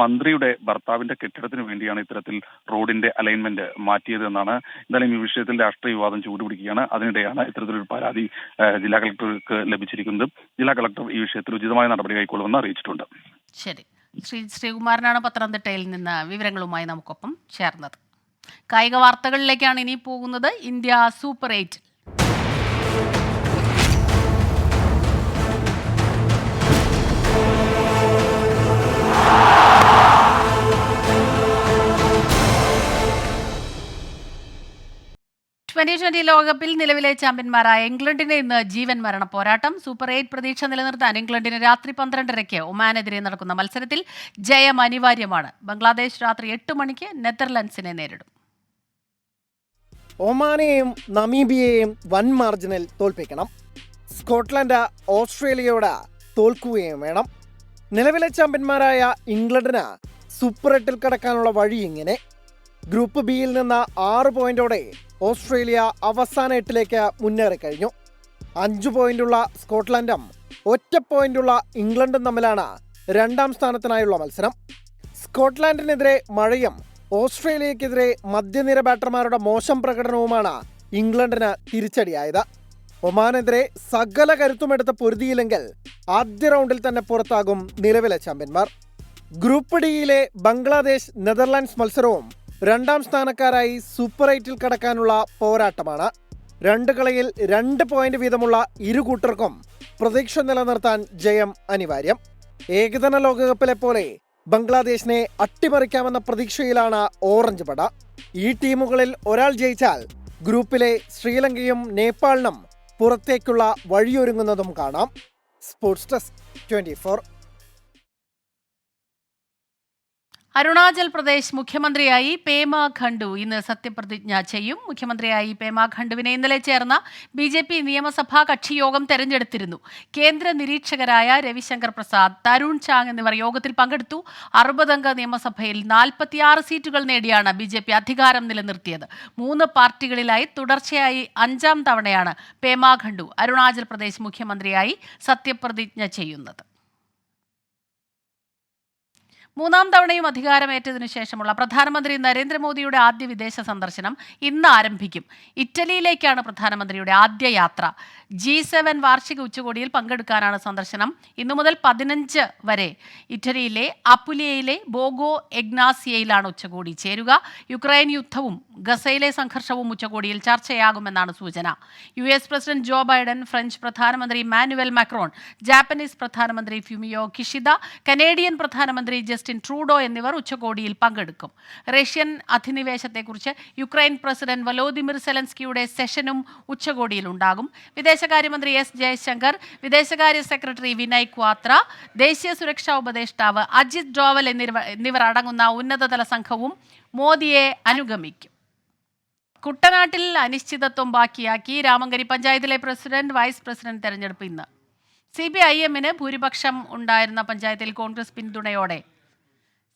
S10: മന്ത്രിയുടെ ഭർത്താവിന്റെ കെട്ടിടത്തിന് വേണ്ടിയാണ് ഇത്തരത്തിൽ റോഡിന്റെ അലൈൻമെന്റ് മാറ്റിയത് എന്നാണ് എന്തായാലും ഈ വിഷയത്തിൽ രാഷ്ട്രീയ വിവാദം ചൂടുപിടിക്കുകയാണ്. അതിനിടെയാണ് ഇത്തരത്തിലൊരു പരാതി ജില്ലാ കളക്ടർക്ക് ലഭിച്ചിരിക്കുന്നത്. ജില്ലാ കളക്ടർ ഈ വിഷയത്തിൽ ഉചിതമായ നടപടി കൈക്കൊള്ളുമെന്ന് അറിയിച്ചിട്ടുണ്ട്.
S1: ശരി. ശ്രീ ശ്രീകുമാരനാണ് പത്തനംതിട്ടയിൽ നിന്ന് വിവരങ്ങളുമായി നമുക്കൊപ്പം ചേർന്നത്. കായിക വാർത്തകളിലേക്കാണ് ഇനി പോകുന്നത് India super eight. Twenty twenty ലോകകപ്പിൽ നിലവിലെ ചാമ്പ്യന്മാരായ ഇംഗ്ലണ്ടിന് ഇന്ന് ജീവൻ മരണ പോരാട്ടം. സൂപ്പർ എയ്റ്റ് പ്രതീക്ഷ നിലനിർത്താൻ ഇംഗ്ലണ്ടിന് രാത്രി പന്ത്രണ്ടരയ്ക്ക് ഒമാനെതിരെ നടക്കുന്ന മത്സരത്തിൽ ജയം അനിവാര്യമാണ്. ബംഗ്ലാദേശ് രാത്രി എട്ട് മണിക്ക് നെതർലൻഡ്സിനെ നേരിടും.
S11: ഒമാനെയും നമീബിയയെയും വൻ മാർജിനിൽ തോൽപ്പിക്കണം. സ്കോട്ട്ലൻഡ് ഓസ്ട്രേലിയയോട് തോൽക്കുകയും വേണം. നിലവിലെ ചാമ്പ്യന്മാരായ ഇംഗ്ലണ്ടിന് സൂപ്പർ എട്ടിൽ കടക്കാനുള്ള വഴി ഇങ്ങനെ. ഗ്രൂപ്പ് ബിയിൽ നിന്ന് ആറ് പോയിന്റോടെ ഓസ്ട്രേലിയ അവസാന എട്ടിലേക്ക് മുന്നേറിക്കഴിഞ്ഞു അഞ്ച് പോയിന്റുള്ള സ്കോട്ട്ലൻഡും ഒറ്റ പോയിന്റുള്ള ഇംഗ്ലണ്ടും തമ്മിലാണ് രണ്ടാം സ്ഥാനത്തിനായുള്ള മത്സരം. സ്കോട്ട്ലാൻഡിനെതിരെ മഴയും ഓസ്ട്രേലിയക്കെതിരെ മധ്യനിര ബാറ്റർമാരുടെ മോശം പ്രകടനവുമാണ് ഇംഗ്ലണ്ടിന് തിരിച്ചടിയായത്. ഒമാനെതിരെ സകല കരുത്തുമെടുത്ത് പൊരുതിയില്ലെങ്കിൽ ആദ്യ റൗണ്ടിൽ തന്നെ പുറത്താകും നിലവിലെ ചാമ്പ്യന്മാർ. ഗ്രൂപ്പ് ഡിയിലെ ബംഗ്ലാദേശ് നെതർലാൻഡ്സ് മത്സരവും രണ്ടാം സ്ഥാനക്കാരായി സൂപ്പർ എയ്റ്റിൽ കടക്കാനുള്ള പോരാട്ടമാണ്. രണ്ട് കളിയിൽ രണ്ട് പോയിന്റ് വീതമുള്ള ഇരു കൂട്ടർക്കും പ്രതീക്ഷ നിലനിർത്താൻ ജയം അനിവാര്യം. ഏകദിന ലോകകപ്പിലെ പോലെ ബംഗ്ലാദേശിനെ അട്ടിമറിക്കാമെന്ന പ്രതീക്ഷയിലാണ് ഓറഞ്ച് പട. ഈ ടീമുകളിൽ ഒരാൾ ജയിച്ചാൽ ഗ്രൂപ്പിലെ ശ്രീലങ്കയും നേപ്പാളിനും പുറത്തേക്കുള്ള വഴിയൊരുങ്ങുന്നതും കാണാം. Sports desk twenty
S1: Arunachal Pradesh മുഖ്യമന്ത്രിയായി പേമ ഖണ്ഡു ഇന്ന് സത്യപ്രതിജ്ഞ ചെയ്യും. മുഖ്യമന്ത്രിയായി പേമ ഖണ്ഡുവിനെ ഇന്നലെ ചേർന്ന ബി ജെ പി നിയമസഭാ കക്ഷിയോഗം തെരഞ്ഞെടുത്തിരുന്നു. കേന്ദ്ര നിരീക്ഷകരായ രവിശങ്കർ പ്രസാദ് തരുൺ ചാങ് എന്നിവർ യോഗത്തിൽ പങ്കെടുത്തു. അറുപതംഗ നിയമസഭയിൽ നാൽപ്പത്തിയാറ് സീറ്റുകൾ നേടിയാണ് ബി ജെ പി അധികാരം നിലനിർത്തിയത്. മൂന്ന് പാർട്ടികളിലായി തുടർച്ചയായി അഞ്ചാം തവണയാണ് പേമ ഖണ്ഡു അരുണാചൽ പ്രദേശ് മുഖ്യമന്ത്രിയായി സത്യപ്രതിജ്ഞ ചെയ്യുന്നത്. മൂന്നാം തവണയും അധികാരമേറ്റതിനു ശേഷമുള്ള പ്രധാനമന്ത്രി നരേന്ദ്രമോദിയുടെ ആദ്യ വിദേശ സന്ദർശനം ഇന്ന് ആരംഭിക്കും. ഇറ്റലിയിലേക്കാണ് പ്രധാനമന്ത്രിയുടെ ആദ്യ യാത്ര. ജി സെവൻ വാർഷിക ഉച്ചകോടിയിൽ പങ്കെടുക്കാനാണ് സന്ദർശനം. ഇന്നു മുതൽ പതിനഞ്ച് വരെ. ഇറ്റലിയിലെ അപ്പുലിയയിലെ ബോഗോ എഗ്നാസിയയിലാണ് ഉച്ചകോടി. ചേരുക. യുക്രൈൻ യുദ്ധവും ഗസയിലെ സംഘർഷവും ഉച്ചകോടിയിൽ ചർച്ചയാകുമെന്നാണ് സൂചന. U S president Joe Biden French പ്രധാനമന്ത്രി മാനുവൽ മാക്രോൺ ജാപ്പനീസ് പ്രധാനമന്ത്രി ഫ്യൂമിയോ കിഷിദ കനേഡിയൻ പ്രധാനമന്ത്രി ജസ്റ്റിൻ ട്രൂഡോ എന്നിവർ ഉച്ചകോടിയിൽ പങ്കെടുക്കും. റഷ്യൻ അധിനിവേശത്തെക്കുറിച്ച് യുക്രൈൻ പ്രസിഡന്റ് വലോദിമിർ സെലൻസ്കിയുടെ സെഷനും ഉച്ചകോടിയിൽ ഉണ്ടാകും വിദേശകാര്യമന്ത്രി എസ് ജയശങ്കർ വിദേശകാര്യ സെക്രട്ടറി വിനയ് ക്വാത്ര ദേശീയ സുരക്ഷാ ഉപദേഷ്ടാവ് അജിത് ഡോവൽ എന്നിവർ എന്നിവർ അടങ്ങുന്ന ഉന്നതതല സംഘവും മോദിയെ അനുഗമിക്കും. കുട്ടനാട്ടിൽ അനിശ്ചിതത്വം ബാക്കിയാക്കി രാമങ്കരി പഞ്ചായത്തിലെ പ്രസിഡന്റ് വൈസ് പ്രസിഡന്റ് തെരഞ്ഞെടുപ്പ് ഇന്ന്. സി ബി ഐ എമ്മിന് ഭൂരിപക്ഷം ഉണ്ടായിരുന്ന പഞ്ചായത്തിൽ കോൺഗ്രസ് പിന്തുണയോടെ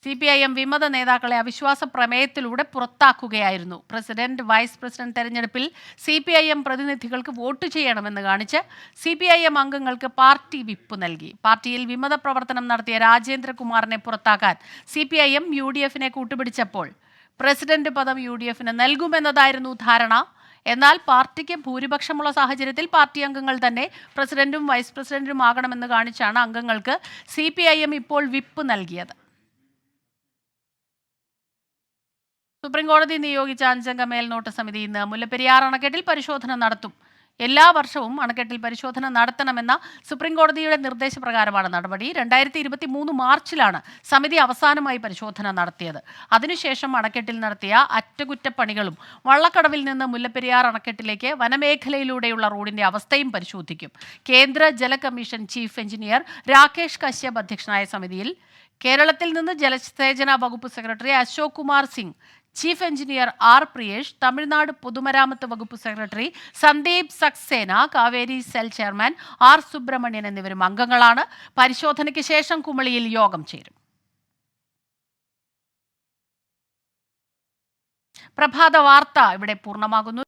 S1: സി പി ഐ എം വിമത നേതാക്കളെ അവിശ്വാസ പ്രമേയത്തിലൂടെ പുറത്താക്കുകയായിരുന്നു. പ്രസിഡന്റ് വൈസ് പ്രസിഡന്റ് തെരഞ്ഞെടുപ്പിൽ സി പി ഐ എം പ്രതിനിധികൾക്ക് വോട്ട് ചെയ്യണമെന്ന് കാണിച്ച് സി പി ഐ എം അംഗങ്ങൾക്ക് പാർട്ടി വിപ്പ് നൽകി. പാർട്ടിയിൽ വിമത പ്രവർത്തനം നടത്തിയ രാജേന്ദ്രകുമാറിനെ പുറത്താക്കാൻ C P I M U D എഫിനെ കൂട്ടുപിടിച്ചപ്പോൾ പ്രസിഡന്റ് പദം യു ഡി എഫിന് നൽകുമെന്നതായിരുന്നു ധാരണ. എന്നാൽ പാർട്ടിക്ക് ഭൂരിപക്ഷമുള്ള സാഹചര്യത്തിൽ പാർട്ടി അംഗങ്ങൾ തന്നെ പ്രസിഡന്റും വൈസ് പ്രസിഡന്റും ആകണമെന്ന് കാണിച്ചാണ് അംഗങ്ങൾക്ക് സി ഇപ്പോൾ വിപ്പ് നൽകിയത്. സുപ്രീംകോടതി നിയോഗിച്ച അഞ്ചംഗ മേൽനോട്ട സമിതി ഇന്ന് മുല്ലപ്പെരിയാർ അണക്കെട്ടിൽ പരിശോധന നടത്തും. എല്ലാ വർഷവും അണക്കെട്ടിൽ പരിശോധന നടത്തണമെന്ന സുപ്രീംകോടതിയുടെ നിർദ്ദേശപ്രകാരമാണ് നടപടി. രണ്ടായിരത്തി ഇരുപത്തി മൂന്ന് മാർച്ചിലാണ് സമിതി അവസാനമായി പരിശോധന നടത്തിയത്. അതിനുശേഷം അണക്കെട്ടിൽ നടത്തിയ അറ്റകുറ്റപ്പണികളും വള്ളക്കടവിൽ നിന്ന് മുല്ലപ്പെരിയാർ അണക്കെട്ടിലേക്ക് വനമേഖലയിലൂടെയുള്ള റോഡിന്റെ അവസ്ഥയും പരിശോധിക്കും. കേന്ദ്ര ജല commission chief engineer Rakesh Kashyap അധ്യക്ഷനായ സമിതിയിൽ കേരളത്തിൽ നിന്ന് ജലസേചന വകുപ്പ് secretary Ashok Kumar Singh chief engineer R Priyesh Tamil Nadu പൊതുമരാമത്ത് വകുപ്പ് secretary Sandeep Saxena Kaveri cell chairman R Subramanian എന്നിവരും അംഗങ്ങളാണ്. പരിശോധനയ്ക്ക് ശേഷം കുമളിയിൽ യോഗം ചേരും. പ്രഭാത വാർത്ത ഇവിടെ പൂർണമാകുന്നു.